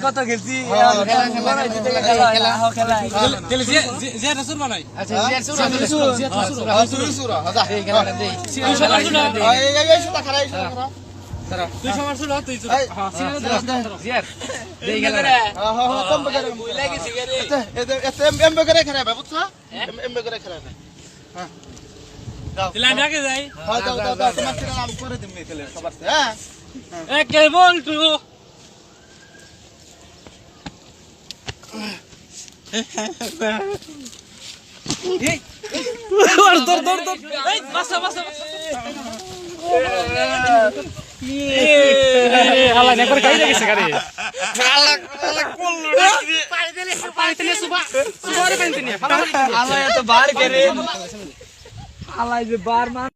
কত খেলছি হ্যাঁ, খেলা, খেলা, খেলা, খেলা হয় খেলা। হ্যাঁ, আচ্ছা হ্যাঁ, হ্যাঁ তুই সবার শুনো হ্যাঁ, খেলা তুই হ্যাঁ হ্যাঁ হ্যাঁ হ্যাঁ এম বেকারে খেলাবে বুঝছ এম বেকারে খেলাবে হ্যাঁ তাহলে আমি আগে যাই। হ্যাঁ যাও যাও যাও। তোমার ছেলে নাম করে দিবি খেলে সবার হ্যাঁ? এ কেবল টু দৌড় দৌড় দৌড় দৌড়। এই বাসা বাসা হালা নেবার গাই গেছে গাড়ি। পানি তেলে সুবা সুবা রে পানি তেলে এত বার করে আলাই যে বার মান